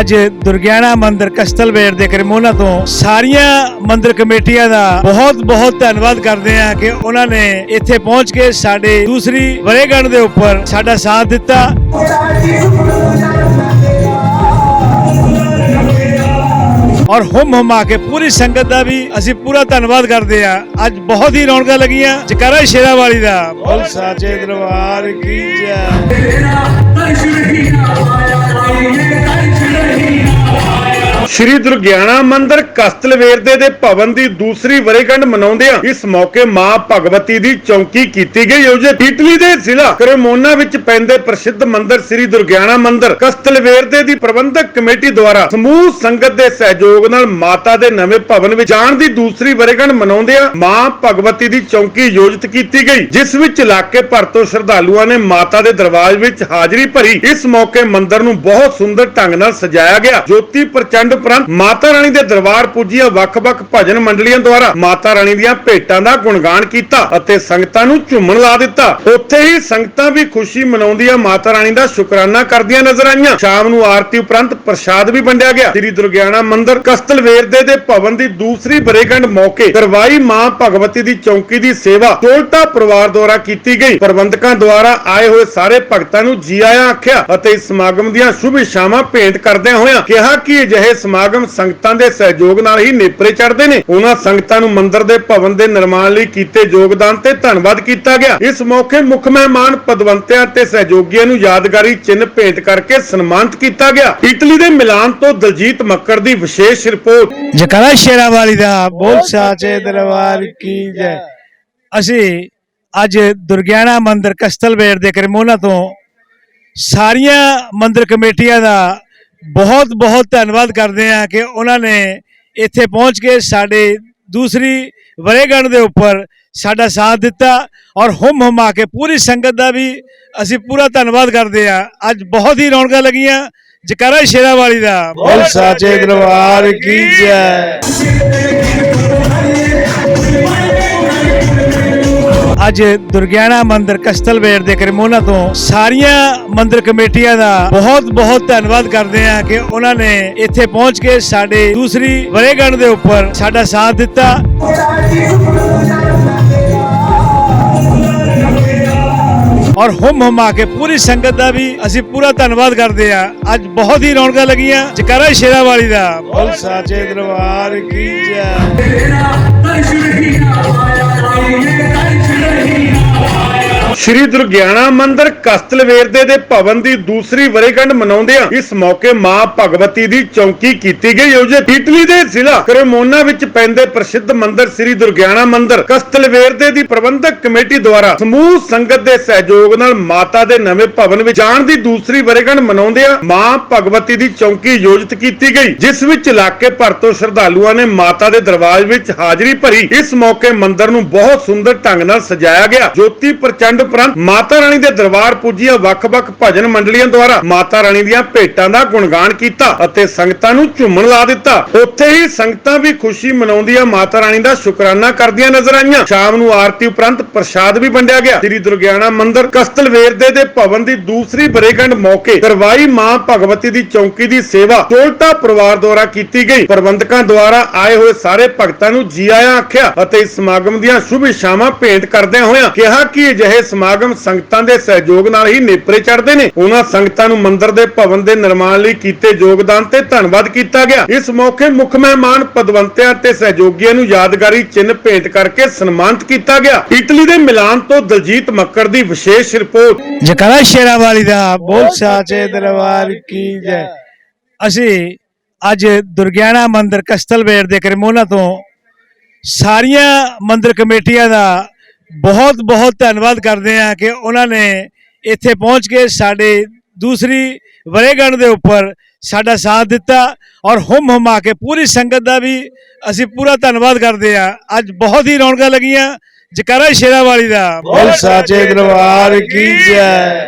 ਅੱਜ ਦੁਰਗਿਆਣਾ ਮੰਦਿਰ ਕਸਤਲਵੇੜ ਦੇ ਕਰਮੋਨਾ ਤੋਂ ਸਾਰੀਆਂ ਮੰਦਿਰ ਕਮੇਟੀਆਂ ਦਾ ਬਹੁਤ ਬਹੁਤ ਧੰਨਵਾਦ ਕਰਦੇ ਹਾਂ ਕਿ ਉਹਨਾਂ ਨੇ ਇੱਥੇ ਪਹੁੰਚ ਕੇ ਸਾਡੇ ਦੂਸਰੀ ਵਰੇਗੰਢ ਦੇ ਉੱਪਰ ਸਾਡਾ ਸਾਥ ਦਿੱਤਾ। ਔਰ ਹੁਮ ਹੁਮਾ ਕੇ ਪੂਰੀ ਸੰਗਤ ਦਾ ਵੀ ਅਸੀਂ ਪੂਰਾ ਧੰਨਵਾਦ ਕਰਦੇ ਹਾਂ। ਅੱਜ ਬਹੁਤ ਹੀ ਰੌਣਕਾਂ ਲੱਗੀਆਂ। ਜਕਾਰਾ ਸ਼ੇਰਾ ਵਾਲੀ ਦਾ। ਬੋਲ ਸਾਚੇ ਦਰਬਾਰ ਕੀ ਜੈ। ਸ਼੍ਰੀ ਦੁਰਗਿਆਣਾ ਮੰਦਿਰ ਕਸਤਲਵੇਰਦੇ ਦੇ ਭਵਨ ਦੀ ਦੂਸਰੀ ਵਰੇਗੰਢ ਮਨਾਉਂਦਿਆਂ ਇਸ ਮੌਕੇ ਮਾਂ ਭਗਵਤੀ ਦੀ ਚੌਂਕੀ ਕੀਤੀ ਗਈ। ਆਯੋਜਿਤ ਇਟਲੀ ਦੇ ਜ਼ਿਲ੍ਹਾ ਕਰੇਮੋਨਾ ਵਿੱਚ ਪੈਂਦੇ ਪ੍ਰਸਿੱਧ ਮੰਦਿਰ ਸ਼੍ਰੀ ਦੁਰਗਿਆਣਾ ਮੰਦਿਰ ਕਸਤਲਵੇਰਦੇ ਦੀ ਪ੍ਰਬੰਧਕ ਕਮੇਟੀ ਦੁਆਰਾ ਸਮੂਹ ਸੰਗਤ ਦੇ ਸਹਿਯੋਗ ਨਾਲ ਮਾਤਾ ਦੇ ਨਵੇਂ ਭਵਨ ਵਿੱਚ ਜਾਣ ਦੀ ਦੂਸਰੀ ਵਰੇਗੰਢ ਮਨਾਉਂਦਿਆਂ ਮਾਂ ਭਗਵਤੀ ਦੀ ਚੌਂਕੀ ਆਯੋਜਿਤ ਕੀਤੀ ਗਈ, ਜਿਸ ਵਿੱਚ ਇਲਾਕੇ ਭਰ ਤੋਂ ਸ਼ਰਧਾਲੂਆਂ ਨੇ ਮਾਤਾ ਦੇ ਦਰਬਾਰ ਵਿੱਚ ਹਾਜ਼ਰੀ ਭਰੀ। ਇਸ ਮੌਕੇ ਮੰਦਿਰ ਨੂੰ ਬਹੁਤ ਸੁੰਦਰ ਢੰਗ ਨਾਲ ਸਜਾਇਆ ਗਿਆ। ਜੋਤੀ ਪ੍ਰਚੰਡ ਉਪਰੰਤ ਮਾਤਾ ਰਾਣੀ ਦੇ ਦਰਬਾਰ ਪੁੱਜੀਆਂ ਵੱਖ-ਵੱਖ ਭਜਨ ਮੰਡਲੀਆਂ ਦੁਆਰਾ ਮਾਤਾ ਰਾਣੀ ਦੀਆਂ ਭੇਟਾਂ ਦਾ ਗੁਣਗਾਨ ਕੀਤਾ ਅਤੇ ਸੰਗਤਾਂ ਨੂੰ ਝੂਮਣ ਲਾ ਦਿੱਤਾ। ਉੱਥੇ ਹੀ ਸੰਗਤਾਂ ਵੀ ਖੁਸ਼ੀ ਮਨਾਉਂਦੀਆਂ ਮਾਤਾ ਰਾਣੀ ਦਾ ਸ਼ੁਕਰਾਨਾ ਕਰਦੀਆਂ ਨਜ਼ਰ ਆਈਆਂ। ਸ਼ਾਮ ਨੂੰ ਆਰਤੀ ਉਪਰੰਤ ਪ੍ਰਸ਼ਾਦ ਵੀ ਵੰਡਿਆ ਗਿਆ। ਸ੍ਰੀ ਦੁਰਗਿਆਣਾ ਮੰਦਿਰ ਕਸਤਲਵੇਰਦੇ ਦੇ ਭਵਨ ਦੀ ਦੂਸਰੀ ਬਰੇਗੰਡ ਮੌਕੇ ਕਰਵਾਈ ਮਾਂ ਭਗਵਤੀ ਦੀ ਚੌਂਕੀ ਦੀ ਸੇਵਾ ਟੋਲਟਾ ਪਰਿਵਾਰ ਦੁਆਰਾ ਕੀਤੀ ਗਈ। ਪ੍ਰਬੰਧਕਾਂ ਦੁਆਰਾ ਆਏ ਹੋਏ ਸਾਰੇ ਭਗਤਾਂ ਨੂੰ ਜੀ ਆਇਆਂ ਆਖਿਆ ਅਤੇ ਇਸ ਸਮਾਗਮ ਦੀਆਂ ਸ਼ੁਭ ਇਛਾਵਾਂ ਭੇਂਟ ਕਰਦਿਆਂ ਹੋਇਆਂ ਕਿਹਾ ਕਿ ਅਜਿਹੇ ਸਮਾਗਮ ਸੰਗਤਾਂ ਦੇ ਸਹਿਯੋਗ ਨਾਲ ਹੀ ਨੇਪਰੇ ਚੜ੍ਹਦੇ ਨੇ। ਉਹਨਾਂ ਸੰਗਤਾਂ ਨੂੰ ਮੰਦਿਰ ਦੇ ਭਵਨ ਦੇ ਨਿਰਮਾਣ ਲਈ ਕੀਤੇ ਯੋਗਦਾਨ ਤੇ ਧੰਨਵਾਦ ਕੀਤਾ ਗਿਆ। ਇਸ ਮੌਕੇ ਮੁੱਖ ਮਹਿਮਾਨ ਪਦਵੰਤਿਆਂ ਤੇ ਸਹਿਯੋਗੀਆਂ ਨੂੰ ਯਾਦਗਾਰੀ ਚਿੰਨ੍ਹ ਭੇਂਟ ਕਰਕੇ ਸਨਮਾਨਿਤ ਕੀਤਾ ਗਿਆ। ਇਟਲੀ ਦੇ ਮਿਲਾਨ ਤੋਂ ਦਲਜੀਤ ਮੱਕੜ ਦੀ ਵਿਸ਼ੇਸ਼ ਰਿਪੋਰਟ। ਜਕਾਰਾ ਸ਼ੇਰਾ ਦਾ, ਬੋਲ ਸਾਚੇ ਦਰਬਾਰ ਕੀ ਜੈ। ਅਸੀਂ ਅੱਜ ਦੁਰਗਿਆਣਾ ਮੰਦਿਰ ਕਸਤਲਵੇਰ ਦੇ ਕਰਮੋਨਾ ਤੋਂ ਸਾਰੀਆਂ ਮੰਦਿਰ ਕਮੇਟੀਆਂ ਦਾ ਬਹੁਤ ਬਹੁਤ ਧੰਨਵਾਦ ਕਰਦੇ ਹਾਂ ਕਿ ਉਹਨਾਂ ਨੇ ਇੱਥੇ ਪਹੁੰਚ ਕੇ ਸਾਡੇ ਦੂਸਰੀ ਵਰੇਗੰਢ ਦੇ ਉੱਪਰ ਸਾਡਾ ਸਾਥ ਦਿੱਤਾ ਔਰ ਹੁਮ ਹੁਮਾ ਕੇ ਪੂਰੀ ਸੰਗਤ ਦਾ ਵੀ ਅਸੀਂ ਪੂਰਾ ਧੰਨਵਾਦ ਕਰਦੇ ਹਾਂ। ਅੱਜ ਬਹੁਤ ਹੀ ਰੌਣਕਾਂ ਲੱਗੀਆਂ। ਜਕਾਰਾ ਸ਼ੇਰਾ ਵਾਲੀ ਦਾ। ਬੋਲ ਸਾਚੇ ਦਰਬਾਰ ਕੀ ਜੈ। ਅੱਜ ਦੁਰਗਿਆਣਾ ਮੰਦਿਰ ਕਸਤਲਵੇਰ ਦੇ ਕਰਮੋਨਾ ਤੋਂ ਸਾਰੀਆਂ ਮੰਦਿਰ ਕਮੇਟੀਆਂ ਦਾ ਬਹੁਤ ਬਹੁਤ ਧੰਨਵਾਦ ਕਰਦੇ ਹਾਂ ਕਿ ਉਹਨਾਂ ਨੇ ਇੱਥੇ ਪਹੁੰਚ ਕੇ ਸਾਡੇ ਦੂਸਰੀ ਵਰੇਗੰਢ ਦੇ ਉੱਪਰ ਸਾਡਾ ਸਾਥ ਦਿੱਤਾ। ਔਰ ਹੁਮ ਹੁਮਾ ਕੇ ਪੂਰੀ ਸੰਗਤ ਦਾ ਵੀ ਅਸੀਂ ਪੂਰਾ ਧੰਨਵਾਦ ਕਰਦੇ ਹਾਂ। ਅੱਜ ਬਹੁਤ ਹੀ ਰੌਣਕਾਂ ਲੱਗੀਆਂ। ਜਕਾਰਾ ਸ਼ੇਰਾ ਵਾਲੀ ਦਾ। ਬੋਲ ਸਾਚੇ ਦਰਬਾਰ ਕੀ ਜੈ। ਸ਼੍ਰੀ ਦੁਰਗਿਆਣਾ ਮੰਦਿਰ ਕਸਤਲਵੇਰਦੇ ਦੇ ਭਵਨ ਦੀ ਦੂਸਰੀ ਵਰੇਗੰਢ ਮਨਾਉਂਦਿਆਂ ਇਸ ਮੌਕੇ ਮਾਂ ਭਗਵਤੀ ਦੀ ਚੌਕੀ ਕੀਤੀ ਗਈ। ਆਯੋਜਿਤ ਇਟਲੀ ਦੇ ਜ਼ਿਲ੍ਹਾ ਕਰੇਮੋਨਾ ਵਿੱਚ ਪੈਂਦੇ ਪ੍ਰਸਿੱਧ ਮੰਦਿਰ ਸ਼੍ਰੀ ਦੁਰਗਿਆਣਾ ਮੰਦਿਰ ਕਸਤਲਵੇਰਦੇ ਦੀ ਪ੍ਰਬੰਧਕ ਕਮੇਟੀ ਦੁਆਰਾ ਸਮੂਹ ਸੰਗਤ ਦੇ ਸਹਿਯੋਗ ਨਾਲ ਮਾਤਾ ਦੇ ਨਵੇਂ ਭਵਨ ਵਿੱਚ ਜਾਣ ਦੀ ਦੂਸਰੀ ਵਰੇਗੰਢ ਮਨਾਉਂਦਿਆਂ ਮਾਂ ਭਗਵਤੀ ਦੀ ਚੌਕੀ ਆਯੋਜਿਤ ਕੀਤੀ ਗਈ, ਜਿਸ ਵਿੱਚ ਇਲਾਕੇ ਭਰ ਤੋਂ ਸ਼ਰਧਾਲੂਆਂ ਨੇ ਮਾਤਾ ਦੇ ਦਰਬਾਰ ਵਿੱਚ ਹਾਜ਼ਰੀ ਭਰੀ। ਇਸ ਮੌਕੇ ਮੰਦਿਰ ਨੂੰ ਬਹੁਤ ਸੁੰਦਰ ਢੰਗ ਨਾਲ ਸਜਾਇਆ ਗਿਆ। ਜੋਤੀ ਪ੍ਰਚੰਡ ਉਪਰੰਤ ਮਾਤਾ ਰਾਣੀ ਦੇ ਦਰਬਾਰ ਪੁੱਜੀਆਂ ਵੱਖ-ਵੱਖ ਭਜਨ ਮੰਡਲੀਆਂ ਦੁਆਰਾ ਮਾਤਾ ਰਾਣੀ ਦੀਆਂ ਭੇਟਾਂ ਦਾ ਗੁਣਗਾਨ ਕੀਤਾ ਅਤੇ ਸੰਗਤਾਂ ਨੂੰ ਝੂਮਣ ਲਾ ਦਿੱਤਾ। ਉੱਥੇ ਹੀ ਸੰਗਤਾਂ ਵੀ ਖੁਸ਼ੀ ਮਨਾਉਂਦੀਆਂ ਮਾਤਾ ਰਾਣੀ ਦਾ ਸ਼ੁਕਰਾਨਾ ਕਰਦੀਆਂ ਨਜ਼ਰ ਆਈਆਂ। ਸ਼ਾਮ ਨੂੰ ਆਰਤੀ ਉਪਰੰਤ ਪ੍ਰਸ਼ਾਦ ਵੀ ਵੰਡਿਆ ਗਿਆ। ਸ੍ਰੀ ਦੁਰਗਿਆਣਾ ਮੰਦਿਰ ਕਸਤਲਵੇਰਦੇ ਦੇ ਭਵਨ ਦੀ ਦੂਸਰੀ ਬਰੇਗੰਢ ਮੌਕੇ ਕਰਵਾਈ ਮਾਂ ਭਗਵਤੀ ਦੀ ਚੌਕੀ ਦੀ ਸੇਵਾ ਟੋਲਟਾ ਪਰਿਵਾਰ ਦੁਆਰਾ ਕੀਤੀ ਗਈ। ਪ੍ਰਬੰਧਕਾਂ ਦੁਆਰਾ ਆਏ ਹੋਏ ਸਾਰੇ ਭਗਤਾਂ ਨੂੰ ਜੀ ਆਇਆਂ ਆਖਿਆ ਅਤੇ ਇਸ ਸਮਾਗਮ ਦੀਆਂ ਸ਼ੁਭ ਇਛਾਵਾਂ ਭੇਂਟ ਕਰਦਿਆਂ ਹੋਇਆਂ ਕਿਹਾ ਕਿ ਅਜਿਹੇ ਸਮਾਗਮ ਸੰਗਤਾਂ ਦੇ ਸਹਿਯੋਗ ਨਾਲ ਹੀ ਨੇਪਰੇ ਚੜ੍ਹਦੇ ਨੇ। ਉਹਨਾਂ ਸੰਗਤਾਂ ਨੂੰ ਮੰਦਿਰ ਦੇ ਭਵਨ ਦੇ ਨਿਰਮਾਣ ਲਈ ਕੀਤੇ ਯੋਗਦਾਨ ਤੇ ਧੰਨਵਾਦ ਕੀਤਾ ਗਿਆ। ਇਸ ਮੌਕੇ ਮੁੱਖ ਮਹਿਮਾਨ ਪਦਵੰਤਿਆਂ ਤੇ ਸਹਿਯੋਗੀਆਂ ਨੂੰ ਯਾਦਗਾਰੀ ਚਿੰਨ੍ਹ ਭੇਂਟ ਕਰਕੇ ਸਨਮਾਨਿਤ ਕੀਤਾ ਗਿਆ। ਇਟਲੀ ਦੇ ਮਿਲਾਨ ਤੋਂ ਦਲਜੀਤ ਮੱਕੜ ਦੀ ਵਿਸ਼ੇਸ਼ ਰਿਪੋਰਟ। ਜਕਾਰਾ ਸ਼ੇਰਾ ਵਾਲੀ ਦਾ ਬੋਲ ਸਾਚੇ ਦਰਬਾਰ ਕੀ ਜੈ। ਅਸੀਂ ਅੱਜ ਦੁਰਗਿਆਣਾ ਮੰਦਿਰ ਕਸਤਲਵੇੜ ਦੇ ਕਰਮੋਨਾ ਤੋਂ ਸਾਰੀਆਂ ਮੰਦਿਰ ਕਮੇਟੀਆਂ ਦਾ ਬਹੁਤ ਬਹੁਤ ਧੰਨਵਾਦ ਕਰਦੇ ਹਾਂ ਕਿ ਉਹਨਾਂ ਨੇ ਇੱਥੇ ਪਹੁੰਚ ਕੇ ਸਾਡੇ ਦੂਸਰੀ ਵਰੇਗੰਢ ਦੇ ਉੱਪਰ ਸਾਡਾ ਸਾਥ ਦਿੱਤਾ ਔਰ ਹੁਮ ਹੁਮਾ ਕੇ ਪੂਰੀ ਸੰਗਤ ਦਾ ਵੀ ਅਸੀਂ ਪੂਰਾ ਧੰਨਵਾਦ ਕਰਦੇ ਹਾਂ। ਅੱਜ ਬਹੁਤ ਹੀ ਰੌਣਕਾਂ ਲੱਗੀਆਂ। ਜਕਾਰਾ ਸ਼ੇਰਾ ਵਾਲੀ ਦਾ। ਬੋਲ ਸਾਚੇ ਦਰਬਾਰ ਕੀ ਜੈ।